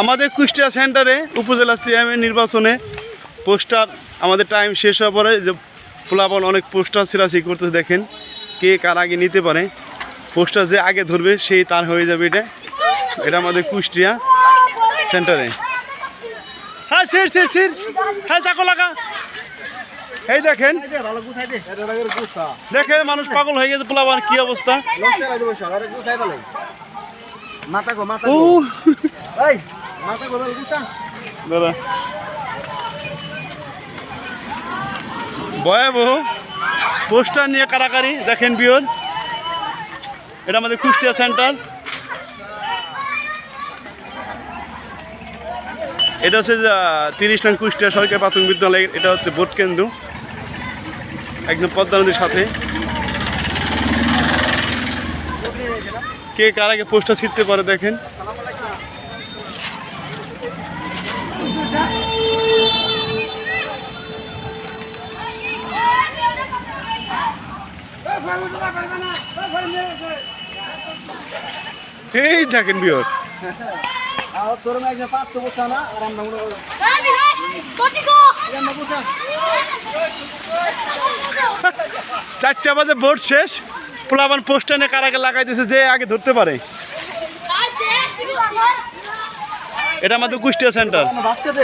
আমাদের কুষ্টিয়া সেন্টারে উপজেলা সিএমের নির্বাচনে পোস্টার আমাদের টাইম শেষ হওয়ার পরে যে পোলাবন অনেক পোস্টার ছিলাছি করতে দেখেন কে কার আগে নিতে পারে। পোস্টার যে আগে ধরবে, সেই তার হয়ে যাবে এটা। এটা আমাদের কুষ্টিয়া সেন্টারে। হ্যাঁ সির সির সির হ্যাঁ চাকো লাগা। এই দেখেন। দেখেন, মানুষ পাগল হয়ে গেছে পোলাবান কি অবস্থা? মাথা গো মাথা গো। এই মাথা গো গুছা। দাদা। ভয়াবহ পোস্টার নিয়ে কারাকারি দেখেন বিয়ন এটা আমাদের কুষ্টিয়া সেন্টার। এটা হচ্ছে তিরিশ নং কুষ্টিয়া সরকারি প্রাথমিক বিদ্যালয় এটা হচ্ছে ভোট কেন্দ্র। একদম পদ্মা নদীর সাথে। কে কার আগে পোস্টার ছিটতে পারে দেখেন। এই দেখেন বিয়র চারটা বাজে ভোট শেষ। পোলাবান পোস্টনে কারাকে কার আগে লাগাই দিয়েছে যে আগে ধরতে পারে। এটা আমাদের কুষ্টিয়া সেন্টার